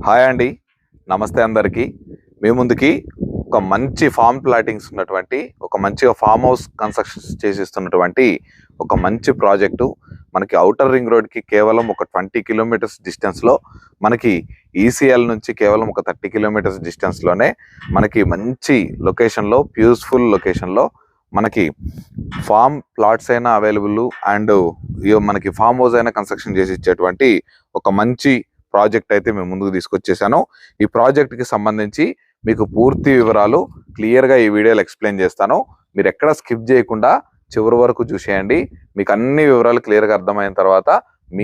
Hi అండి. నమస్తే అందరికీ. మీ ముందుకి ఒక మంచి ఫామ్ ప్లాటింగ్స్ ఉన్నటువంటి ఒక మంచిగా ఫామ్ హౌస్ కన్స్ట్రక్షన్ చేసిస్తున్నటువంటి ఒక మంచి ప్రాజెక్టు. మనకి అవుటర్ రింగ్ రోడ్కి కేవలం ఒక ట్వంటీ కిలోమీటర్స్ డిస్టెన్స్లో మనకి ఈసీఎల్ నుంచి కేవలం ఒక థర్టీ కిలోమీటర్స్ డిస్టెన్స్లోనే మనకి మంచి లొకేషన్లో ప్యూస్ఫుల్ లొకేషన్లో మనకి ఫామ్ ప్లాట్స్ అయినా అవైలబుల్ అండ్ మనకి ఫామ్ హౌస్ అయినా కన్స్ట్రక్షన్ చేసి ఇచ్చేటువంటి ఒక మంచి ప్రాజెక్ట్ అయితే మేము ముందుకు తీసుకొచ్చేసాను. ఈ ప్రాజెక్ట్కి సంబంధించి మీకు పూర్తి వివరాలు క్లియర్గా ఈ వీడియోలో ఎక్స్ప్లెయిన్ చేస్తాను. మీరు ఎక్కడ స్కిప్ చేయకుండా చివరి వరకు చూసేయండి. మీకు అన్ని వివరాలు క్లియర్గా అర్థమైన తర్వాత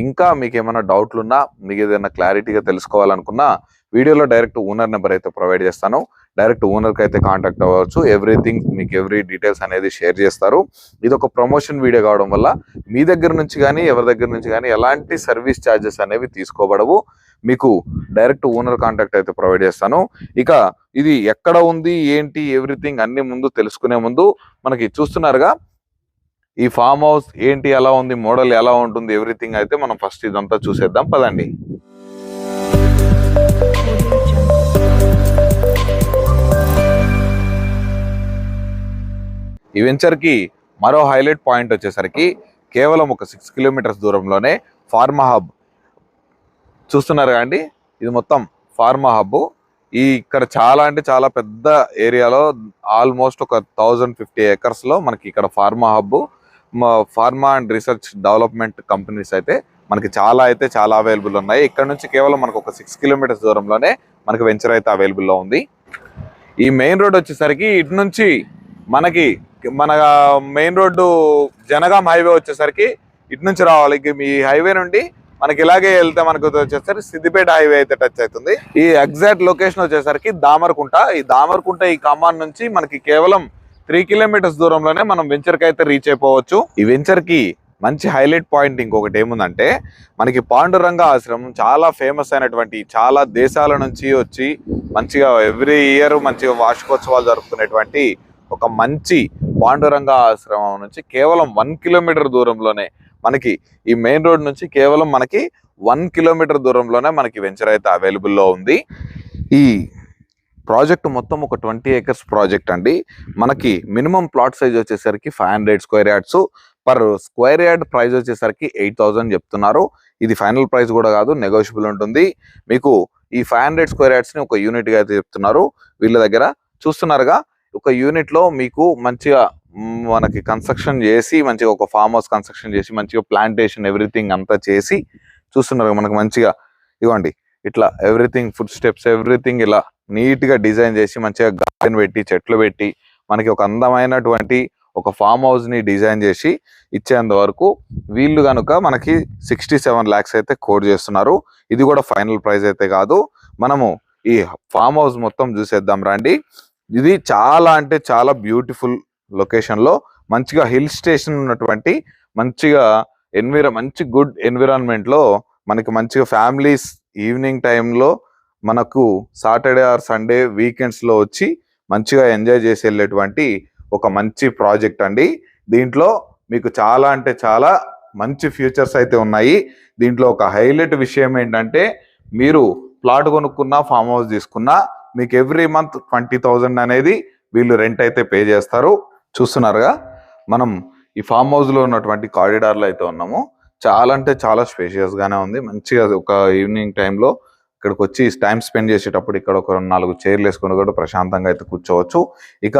ఇంకా మీకు ఏమైనా డౌట్లు ఉన్నా మీకు ఏదైనా క్లారిటీగా తెలుసుకోవాలనుకున్నా వీడియోలో డైరెక్ట్ ఓనర్ నెంబర్ అయితే ప్రొవైడ్ చేస్తాను. డైరెక్ట్ ఓనర్కి అయితే కాంటాక్ట్ అవ్వచ్చు. ఎవ్రీథింగ్ మీకు ఎవ్రీ డీటెయిల్స్ అనేది షేర్ చేస్తారు. ఇది ఒక ప్రమోషన్ వీడియో కావడం వల్ల మీ దగ్గర నుంచి కానీ ఎవరి దగ్గర నుంచి కానీ ఎలాంటి సర్వీస్ ఛార్జెస్ అనేవి తీసుకోబడవు. మీకు డైరెక్ట్ ఓనర్ కాంటాక్ట్ అయితే ప్రొవైడ్ చేస్తాను. ఇక ఇది ఎక్కడ ఉంది ఏంటి ఎవ్రీథింగ్ అన్ని ముందు తెలుసుకునే ముందు మనకి చూస్తున్నారుగా ఈ ఫామ్ హౌస్ ఏంటి ఎలా ఉంది మోడల్ ఎలా ఉంటుంది ఎవ్రీథింగ్ అయితే మనం ఫస్ట్ ఇదంతా చూసేద్దాం. పదండి. ఈ వెంచర్కి మరో హైలైట్ పాయింట్ వచ్చేసరికి కేవలం ఒక సిక్స్ కిలోమీటర్స్ దూరంలోనే ఫార్మా హబ్. చూస్తున్నారు కాండి ఇది మొత్తం ఫార్మా హబ్. ఈ ఇక్కడ చాలా అంటే చాలా పెద్ద ఏరియాలో ఆల్మోస్ట్ ఒక థౌజండ్ ఫిఫ్టీ ఏకర్స్లో మనకి ఇక్కడ pharma hub. Pharma and research development companies అయితే మనకి చాలా అయితే చాలా అవైలబుల్ ఉన్నాయి. ఇక్కడ నుంచి కేవలం మనకు ఒక సిక్స్ కిలోమీటర్స్ దూరంలోనే మనకి వెంచర్ అయితే అవైలబుల్లో ఉంది. ఈ మెయిన్ రోడ్ వచ్చేసరికి ఇటు నుంచి మనకి మన మెయిన్ రోడ్డు జనగాం హైవే వచ్చేసరికి ఇటు నుంచి రావాలి. ఈ మీ హైవే నుండి మనకి ఇలాగే వెళ్తే మనకు వచ్చేసరికి సిద్దిపేట హైవే అయితే టచ్ అవుతుంది. ఈ ఎగ్జాక్ట్ లొకేషన్ వచ్చేసరికి దామరకుంట. ఈ దామరకుంట ఈ కమాన్ నుంచి మనకి కేవలం త్రీ కిలోమీటర్స్ దూరంలోనే మనం వెంచర్కి అయితే రీచ్ అయిపోవచ్చు. ఈ వెంచర్కి మంచి హైలైట్ పాయింట్ ఇంకొకటి ఏముందంటే మనకి పాండురంగ ఆశ్రమం చాలా ఫేమస్ అయినటువంటి చాలా దేశాల నుంచి వచ్చి మంచిగా ఎవ్రీ ఇయర్ మంచిగా వార్షికోత్సవాలు జరుపుకునేటువంటి ఒక మంచి పాండురంగ ఆశ్రమం నుంచి కేవలం వన్ కిలోమీటర్ దూరంలోనే మనకి ఈ మెయిన్ రోడ్ నుంచి కేవలం మనకి వన్ కిలోమీటర్ దూరంలోనే మనకి వెంచర్ అయితే అవైలబుల్లో ఉంది. ఈ ప్రాజెక్ట్ మొత్తం ఒక ట్వంటీ ఏకర్స్ ప్రాజెక్ట్ అండి. మనకి మినిమం ప్లాట్ సైజ్ వచ్చేసరికి five hundred square yards. Per square yard price వచ్చేసరికి ఎయిట్ థౌజండ్ చెప్తున్నారు. ఇది ఫైనల్ ప్రైస్ కూడా కాదు నెగోషియబుల్ ఉంటుంది. మీకు ఈ ఫైవ్ హండ్రెడ్ స్క్వేర్ యార్డ్స్ని ఒక యూనిట్గా అయితే చెప్తున్నారు. వీళ్ళ దగ్గర చూస్తున్నారుగా ఒక యూనిట్లో మీకు మంచిగా మనకి కన్స్ట్రక్షన్ చేసి మంచిగా ఒక ఫామ్ హౌస్ కన్స్ట్రక్షన్ చేసి మంచిగా ప్లాంటేషన్ ఎవ్రీథింగ్ అంతా చేసి చూస్తున్నారు. మనకు మంచిగా ఇవ్వండి. ఇట్లా ఎవ్రీథింగ్ ఫుడ్ స్టెప్స్ ఎవ్రీథింగ్ ఇలా నీట్గా డిజైన్ చేసి మంచిగా గార్డెన్ పెట్టి చెట్లు పెట్టి మనకి ఒక అందమైనటువంటి ఒక ఫామ్ హౌస్ని డిజైన్ చేసి ఇచ్చేంత వరకు వీళ్ళు కనుక మనకి సిక్స్టీ సెవెన్ ల్యాక్స్ అయితే కోడ్ చేస్తున్నారు. ఇది కూడా ఫైనల్ ప్రైస్ అయితే కాదు. మనము ఈ ఫామ్ హౌస్ మొత్తం చూసేద్దాం రండి. ఇది చాలా అంటే చాలా బ్యూటిఫుల్ లొకేషన్లో మంచిగా హిల్ స్టేషన్ ఉన్నటువంటి మంచిగా ఎన్విరా మంచి గుడ్ ఎన్విరాన్మెంట్లో మనకి మంచిగా ఫ్యామిలీస్ ఈవినింగ్ టైంలో మనకు సాటర్డే ఆర్ సండే వీకెండ్స్లో వచ్చి మంచిగా ఎంజాయ్ చేసి వెళ్ళేటువంటి ఒక మంచి ప్రాజెక్ట్ అండి. దీంట్లో మీకు చాలా అంటే చాలా మంచి ఫ్యూచర్స్ అయితే ఉన్నాయి. దీంట్లో ఒక హైలైట్ విషయం ఏంటంటే మీరు ప్లాట్ కొనుక్కున్నా ఫామ్ హౌస్ తీసుకున్నా మీకు ఎవ్రీ మంత్ ట్వంటీ థౌజండ్ అనేది వీళ్ళు రెంట్ అయితే పే చేస్తారు. చూస్తున్నారుగా మనం ఈ ఫామ్ హౌస్లో ఉన్నటువంటి కారిడార్లో అయితే ఉన్నాము. చాలా అంటే చాలా స్పేషియస్గానే ఉంది. మంచిగా ఒక ఈవినింగ్ టైంలో ఇక్కడికి వచ్చి టైం స్పెండ్ చేసేటప్పుడు ఇక్కడ ఒక నాలుగు చైర్లు వేసుకుని కూడా ప్రశాంతంగా అయితే కూర్చోవచ్చు. ఇక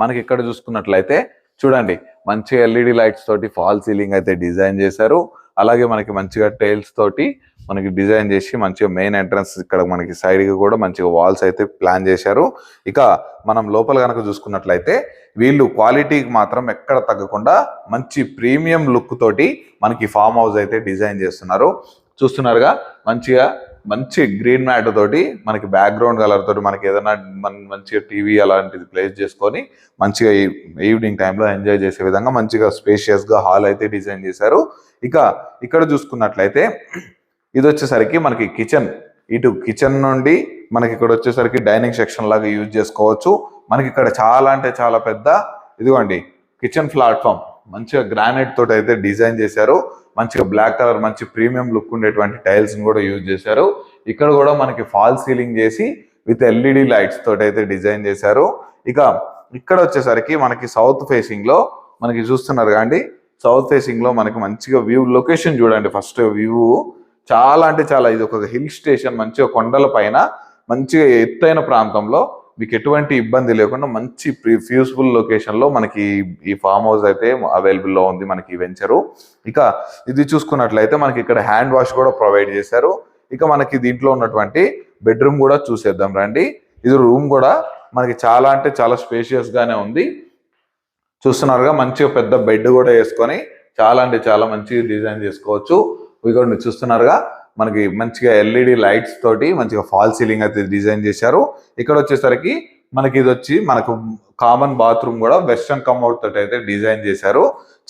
మనకి ఇక్కడ చూసుకున్నట్లయితే చూడండి మంచిగా ఎల్ఈడి లైట్స్ తోటి ఫాల్ సీలింగ్ అయితే డిజైన్ చేశారు. అలాగే మనకి మంచిగా టైల్స్ తోటి మనకి డిజైన్ చేసి మంచిగా మెయిన్ ఎంట్రన్స్ ఇక్కడ మనకి సైడ్కి కూడా మంచిగా వాల్స్ అయితే ప్లాన్ చేశారు. ఇక మనం లోపల కనుక చూసుకున్నట్లయితే వీళ్ళు క్వాలిటీకి మాత్రం ఎక్కడ తగ్గకుండా మంచి ప్రీమియం లుక్ తోటి మనకి ఫామ్ హౌస్ అయితే డిజైన్ చేస్తున్నారు. చూస్తున్నారుగా మంచిగా మంచి గ్రీన్ మ్యాట్ తోటి మనకి బ్యాక్గ్రౌండ్ కలర్ తోటి మనకి ఏదైనా మన- మంచిగా టీవీ అలాంటిది ప్లేస్ చేసుకొని మంచిగా ఈవినింగ్ టైంలో ఎంజాయ్ చేసే విధంగా మంచిగా స్పేషియస్గా హాల్ అయితే డిజైన్ చేశారు. ఇక ఇక్కడ చూసుకున్నట్లయితే ఇది వచ్చేసరికి మనకి కిచెన్. ఇటు కిచెన్ నుండి మనకి ఇక్కడ వచ్చేసరికి డైనింగ్ సెక్షన్ లాగా యూజ్ చేసుకోవచ్చు. మనకి ఇక్కడ చాలా అంటే చాలా పెద్ద ఇదిగోండి కిచెన్ ప్లాట్ఫామ్. మంచిగా గ్రానైట్ తోటి అయితే డిజైన్ చేశారు. మంచిగా బ్లాక్ కలర్ మంచి ప్రీమియం లుక్ ఉండేటువంటి టైల్స్ కూడా యూజ్ చేశారు. ఇక్కడ కూడా మనకి ఫాల్ సీలింగ్ చేసి విత్ ఎల్ఈడి లైట్స్ తోటి అయితే డిజైన్ చేశారు. ఇక ఇక్కడ వచ్చేసరికి మనకి సౌత్ ఫేసింగ్లో మనకి చూస్తున్నారు కాండి సౌత్ ఫేసింగ్లో మనకి మంచిగా వ్యూ లొకేషన్ చూడండి ఫస్ట్ వ్యూ. చాలా అంటే చాలా. ఇది ఒక హిల్ స్టేషన్ మంచిగా కొండల పైన మంచిగా ఎత్తైన ప్రాంతంలో మీకు ఎటువంటి ఇబ్బంది లేకుండా మంచి ఫ్యూస్ఫుల్ లొకేషన్లో మనకి ఈ ఫామ్ హౌస్ అయితే అవైలబుల్లో ఉంది మనకి వెంచరు. ఇక ఇది చూసుకున్నట్లయితే మనకి ఇక్కడ హ్యాండ్ వాష్ కూడా ప్రొవైడ్ చేశారు. ఇక మనకి దీంట్లో ఉన్నటువంటి బెడ్రూమ్ కూడా చూసేద్దాం రండి. ఇది రూమ్ కూడా మనకి చాలా అంటే చాలా స్పేషియస్ గానే ఉంది. చూస్తున్నారుగా మంచిగా పెద్ద బెడ్ కూడా వేసుకొని చాలా అంటే చాలా మంచి డిజైన్ చేసుకోవచ్చు. ఇక్కడ చూస్తున్నారుగా మనకి మంచిగా ఎల్ఈడి లైట్స్ తోటి మంచిగా ఫాల్ సీలింగ్ అయితే డిజైన్ చేశారు. ఇక్కడ వచ్చేసరికి మనకి ఇది వచ్చి మనకు కామన్ బాత్రూమ్ కూడా వెస్ట్రన్ కమ్అట్ తోటి అయితే డిజైన్ చేశారు.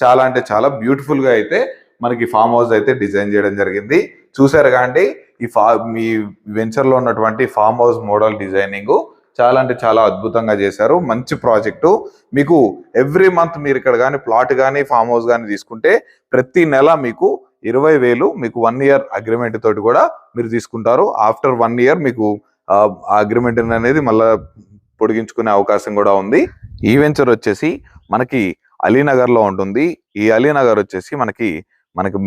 చాలా అంటే చాలా బ్యూటిఫుల్గా అయితే మనకి ఫామ్ హౌస్ అయితే డిజైన్ చేయడం జరిగింది. చూసారు కాండి ఈ ఫా మీ వెంచర్లో ఉన్నటువంటి ఫామ్ హౌస్ మోడల్ డిజైనింగ్ చాలా అంటే చాలా అద్భుతంగా చేశారు. మంచి ప్రాజెక్టు మీకు ఎవ్రీ మంత్ మీరు ఇక్కడ కానీ ప్లాట్ కానీ ఫామ్ హౌస్ కానీ తీసుకుంటే ప్రతి నెల మీకు ఇరవై వేలు మీకు వన్ ఇయర్ అగ్రిమెంట్ తోటి కూడా మీరు తీసుకుంటారు. ఆఫ్టర్ వన్ ఇయర్ మీకు అగ్రిమెంట్ అనేది మళ్ళా పొడిగించుకునే అవకాశం కూడా ఉంది. ఈ వెంచర్ వచ్చేసి మనకి అలీనగర్లో ఉంటుంది. ఈ అలీనగర్ వచ్చేసి మనకి మనకి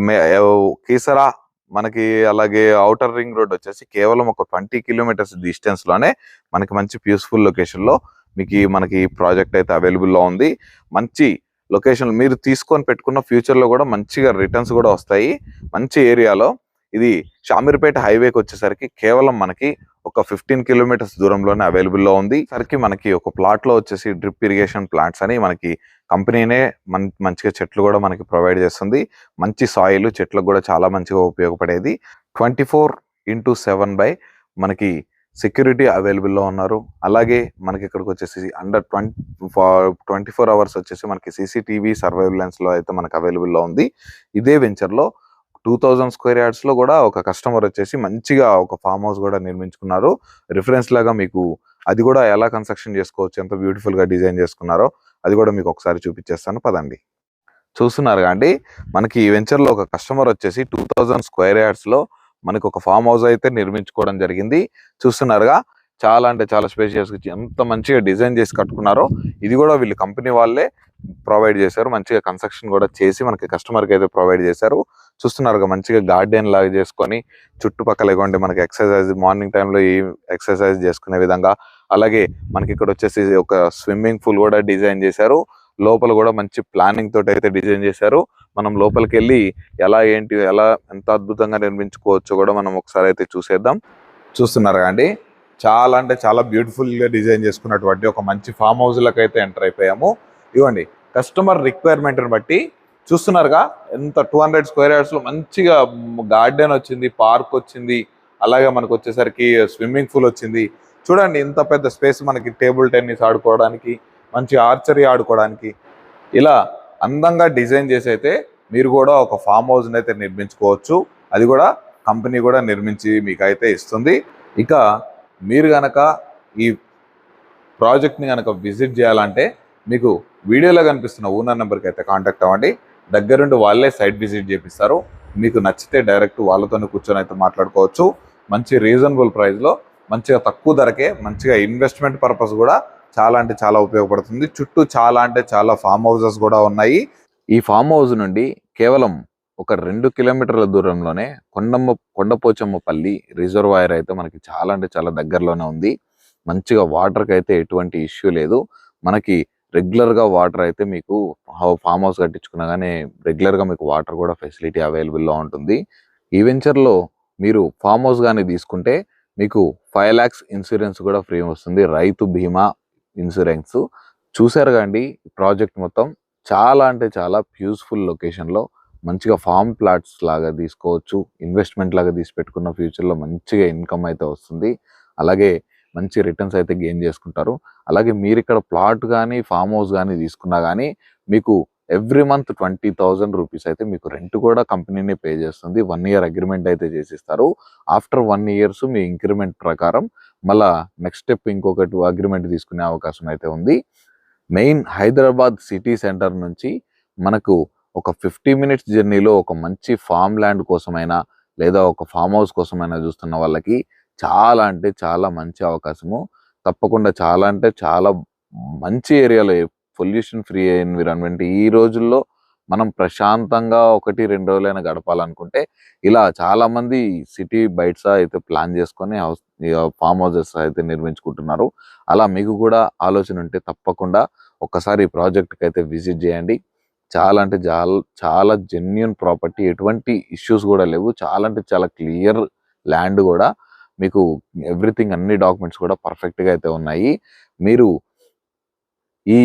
కీసరా మనకి అలాగే ఔటర్ రింగ్ రోడ్ వచ్చేసి కేవలం ఒక ట్వంటీ కిలోమీటర్స్ డిస్టెన్స్లోనే మనకి మంచి పీస్ఫుల్ లొకేషన్లో మీకు మనకి ప్రాజెక్ట్ అయితే అవైలబుల్లో ఉంది. మంచి లొకేషన్ మీరు తీసుకొని పెట్టుకున్న ఫ్యూచర్లో కూడా మంచిగా రిటర్న్స్ కూడా వస్తాయి. మంచి ఏరియాలో. ఇది షామీర్పేట హైవేకి వచ్చేసరికి కేవలం మనకి ఒక ఫిఫ్టీన్ కిలోమీటర్స్ దూరంలోనే అవైలబుల్లో ఉంది. సరికి మనకి ఒక ప్లాట్లో వచ్చేసి డ్రిప్ ఇరిగేషన్ ప్లాంట్స్ అని మనకి కంపెనీనే మన్ మంచిగా చెట్లు కూడా మనకి ప్రొవైడ్ చేస్తుంది. మంచి సాయిల్ చెట్లకు కూడా చాలా మంచిగా ఉపయోగపడేది. Twenty four into seven by మనకి సెక్యూరిటీ అవైలబుల్లో ఉన్నారు. అలాగే మనకి ఇక్కడికి వచ్చేసి under twenty twenty four hours వచ్చేసి మనకి సీసీటీవీ సర్వైలెన్స్లో అయితే మనకి అవైలబుల్లో ఉంది. ఇదే వెంచర్లో టూ థౌజండ్ స్క్వేర్ యార్డ్స్లో కూడా ఒక కస్టమర్ వచ్చేసి మంచిగా ఒక ఫామ్ హౌస్ కూడా నిర్మించుకున్నారు. రిఫరెన్స్ లాగా మీకు అది కూడా ఎలా కన్స్ట్రక్షన్ చేసుకోవచ్చు ఎంత బ్యూటిఫుల్గా డిజైన్ చేసుకున్నారో అది కూడా మీకు ఒకసారి చూపించేస్తాను. పదండి. చూస్తున్నారు అండి. మనకి ఈ వెంచర్లో ఒక కస్టమర్ వచ్చేసి టూ థౌజండ్ స్క్వేర్ యార్డ్స్లో మనకు ఒక ఫామ్ హౌస్ అయితే నిర్మించుకోవడం జరిగింది. చూస్తున్నారుగా చాలా అంటే చాలా స్పేషియస్ ఎంత మంచిగా డిజైన్ చేసి కట్టుకున్నారో ఇది కూడా వీళ్ళు కంపెనీ వాళ్ళే ప్రొవైడ్ చేశారు. మంచిగా కన్స్ట్రక్షన్ కూడా చేసి మనకి కస్టమర్కి అయితే ప్రొవైడ్ చేశారు. చూస్తున్నారు మంచిగా గార్డెన్ లాగా చేసుకొని చుట్టుపక్కల ఇవ్వండి మనకి ఎక్సర్సైజ్ మార్నింగ్ టైంలో ఈ ఎక్సర్సైజ్ చేసుకునే విధంగా. అలాగే మనకి ఇక్కడ వచ్చేసి ఒక స్విమ్మింగ్ పూల్ కూడా డిజైన్ చేశారు. లోపల కూడా మంచి ప్లానింగ్ తోటి అయితే డిజైన్ చేశారు. మనం లోపలికి వెళ్ళి ఎలా ఏంటి ఎలా ఎంత అద్భుతంగా నిర్మించుకోవచ్చో కూడా మనం ఒకసారి అయితే చూసేద్దాం. చూస్తున్నారు అండి? చాలా అంటే చాలా బ్యూటిఫుల్గా డిజైన్ చేసుకున్నటువంటి ఒక మంచి ఫామ్ హౌస్లకు అయితే ఎంటర్ అయిపోయాము. ఇవ్వండి కస్టమర్ రిక్వైర్మెంట్ని బట్టి చూస్తున్నారుగా ఎంత టూ హండ్రెడ్ స్క్వేర్ యార్డ్స్లో మంచిగా గార్డెన్ వచ్చింది పార్క్ వచ్చింది అలాగే మనకు వచ్చేసరికి స్విమ్మింగ్ పూల్ వచ్చింది. చూడండి ఇంత పెద్ద స్పేస్ మనకి టేబుల్ టెన్నిస్ ఆడుకోవడానికి మంచి ఆర్చరీ ఆడుకోవడానికి. ఇలా అందంగా డిజైన్ చేసి అయితే మీరు కూడా ఒక ఫామ్ హౌస్ని అయితే నిర్మించుకోవచ్చు. అది కూడా కంపెనీ కూడా నిర్మించి మీకు అయితే ఇస్తుంది. ఇక మీరు గనక ఈ ప్రాజెక్ట్ని కనుక విజిట్ చేయాలంటే మీకు వీడియోలో కనిపిస్తున్న ఓనర్ నెంబర్కి అయితే కాంటాక్ట్ అవ్వండి. దగ్గరుండి వాళ్ళే సైట్ విజిట్ చేపిస్తారు. మీకు నచ్చితే డైరెక్ట్ వాళ్ళతోనే కూర్చొని అయితే మాట్లాడుకోవచ్చు. మంచి రీజనబుల్ ప్రైస్లో మంచిగా తక్కువ ధరకే మంచిగా ఇన్వెస్ట్మెంట్ పర్పస్ కూడా చాలా అంటే చాలా ఉపయోగపడుతుంది. చుట్టూ చాలా అంటే చాలా ఫామ్ హౌసెస్ కూడా ఉన్నాయి. ఈ ఫామ్ హౌస్ నుండి కేవలం ఒక రెండు కిలోమీటర్ల దూరంలోనే కొండమ్మ కొండపోచమ్మపల్లి రిజర్వాయర్ అయితే మనకి చాలా అంటే చాలా దగ్గరలోనే ఉంది. మంచిగా వాటర్కి అయితే ఎటువంటి ఇష్యూ లేదు. మనకి రెగ్యులర్గా వాటర్ అయితే మీకు ఫామ్ హౌస్ కట్టించుకున్నా కానీ రెగ్యులర్గా మీకు వాటర్ కూడా ఫెసిలిటీ అవైలబుల్లో ఉంటుంది. ఈ వెంచర్లో మీరు ఫామ్ హౌస్ కానీ తీసుకుంటే మీకు ఫైవ్ లాక్స్ ఇన్సూరెన్స్ కూడా ఫ్రీ వస్తుంది. రైతు బీమా ఇన్సూరెన్స్. చూసారు కండి ప్రాజెక్ట్ మొత్తం చాలా అంటే చాలా ప్యూస్ఫుల్ లొకేషన్లో. మంచిగా ఫామ్ ప్లాట్స్ లాగా తీసుకోవచ్చు ఇన్వెస్ట్మెంట్ లాగా తీసి పెట్టుకున్న ఫ్యూచర్లో మంచిగా ఇన్కమ్ అయితే వస్తుంది. అలాగే మంచి రిటర్న్స్ అయితే గెయిన్ చేసుకుంటారు. అలాగే మీరు ఇక్కడ ప్లాట్ కానీ ఫామ్ హౌస్ కానీ తీసుకున్నా కానీ మీకు every month twenty thousand rupees అయితే మీకు రెంట్ కూడా కంపెనీనే పే చేస్తుంది. వన్ ఇయర్ అగ్రిమెంట్ అయితే చేసిస్తారు. ఆఫ్టర్ వన్ ఇయర్స్ మీ ఇంక్రిమెంట్ ప్రకారం మళ్ళా నెక్స్ట్ స్టెప్ ఇంకొకటి అగ్రిమెంట్ తీసుకునే అవకాశం అయితే ఉంది. మెయిన్ హైదరాబాద్ సిటీ సెంటర్ నుంచి మనకు ఒక ఫిఫ్టీ మినిట్స్ జర్నీలో ఒక మంచి ఫామ్ ల్యాండ్ కోసమైనా లేదా ఒక ఫామ్ హౌస్ కోసమైనా చూస్తున్న వాళ్ళకి చాలా అంటే చాలా మంచి అవకాశము. తప్పకుండా చాలా అంటే చాలా మంచి ఏరియాలో పొల్యూషన్ ఫ్రీ ఎన్విరాన్మెంట్ ఈ రోజుల్లో మనం ప్రశాంతంగా ఒకటి రెండు రోజులైనా గడపాలనుకుంటే ఇలా చాలామంది సిటీ బయట్స్ అయితే ప్లాన్ చేసుకొని హౌస్ ఫామ్ హౌసెస్ అయితే నిర్మించుకుంటున్నారు. అలా మీకు కూడా ఆలోచన ఉంటే తప్పకుండా ఒక్కసారి ఈ ప్రాజెక్ట్కి అయితే విజిట్ చేయండి. చాలా అంటే చాలా చాలా జెన్యున్ ప్రాపర్టీ ఎటువంటి ఇష్యూస్ కూడా లేవు. చాలా అంటే చాలా క్లియర్ ల్యాండ్ కూడా. మీకు ఎవ్రీథింగ్ అన్ని డాక్యుమెంట్స్ కూడా పర్ఫెక్ట్గా అయితే ఉన్నాయి. మీరు ఈ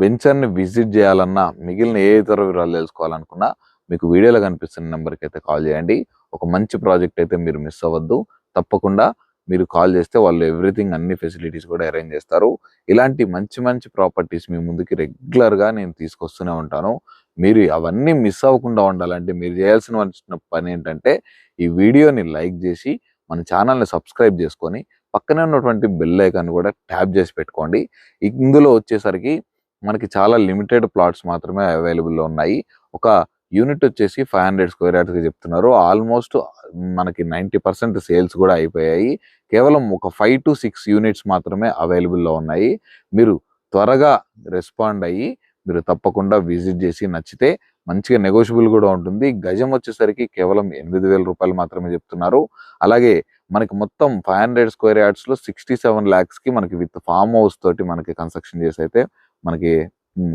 వెంచర్ని విజిట్ చేయాలన్నా మిగిలిన ఏ ఇతర వివరాలు తెలుసుకోవాలనుకున్నా మీకు వీడియోలో కనిపిస్తున్న నెంబర్కి అయితే కాల్ చేయండి. ఒక మంచి ప్రాజెక్ట్ అయితే మీరు మిస్ అవ్వద్దు. తప్పకుండా మీరు కాల్ చేస్తే వాళ్ళు ఎవ్రీథింగ్ అన్ని ఫెసిలిటీస్ కూడా అరేంజ్ చేస్తారు. ఇలాంటి మంచి మంచి ప్రాపర్టీస్ మీ ముందుకి రెగ్యులర్గా నేను తీసుకొస్తూనే ఉంటాను. మీరు అవన్నీ మిస్ అవ్వకుండా ఉండాలంటే మీరు చేయాల్సిన పని ఏంటంటే ఈ వీడియోని లైక్ చేసి మన ఛానల్ని సబ్స్క్రైబ్ చేసుకొని పక్కనే ఉన్నటువంటి బెల్ ఐకాన్ కూడా ట్యాప్ చేసి పెట్టుకోండి. ఇందులో వచ్చేసరికి మనకి చాలా లిమిటెడ్ ప్లాట్స్ మాత్రమే అవైలబుల్లో ఉన్నాయి. ఒక యూనిట్ వచ్చేసి ఫైవ్ హండ్రెడ్ స్క్వేర్ యార్డ్స్కి చెప్తున్నారు. ఆల్మోస్ట్ మనకి నైంటీ పర్సెంట్ సేల్స్ కూడా అయిపోయాయి. కేవలం ఒక ఫైవ్ టు సిక్స్ యూనిట్స్ మాత్రమే అవైలబుల్లో ఉన్నాయి. మీరు త్వరగా రెస్పాండ్ అయ్యి మీరు తప్పకుండా విజిట్ చేసి నచ్చితే మంచిగా నెగోషియబుల్ కూడా ఉంటుంది. గజం వచ్చేసరికి కేవలం ఎనిమిది వేల రూపాయలు మాత్రమే చెప్తున్నారు. అలాగే మనకి మొత్తం ఫైవ్ హండ్రెడ్ స్క్వేర్ యార్డ్స్లో సిక్స్టీ సెవెన్ ల్యాక్స్కి మనకి విత్ ఫామ్ హౌస్ తోటి మనకి కన్స్ట్రక్షన్ చేసి అయితే మనకి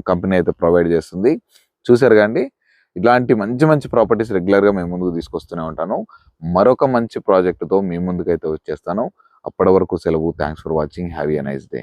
కంపెనీ అయితే ప్రొవైడ్ చేస్తుంది. చూసారు కానీ ఇలాంటి మంచి మంచి ప్రాపర్టీస్ రెగ్యులర్గా మేము ముందుకు తీసుకొస్తూనే ఉంటాను. మరొక మంచి ప్రాజెక్టుతో మీ ముందుకైతే వచ్చేస్తాను. అప్పటి వరకు సెలవు. Thanks for watching have a nice day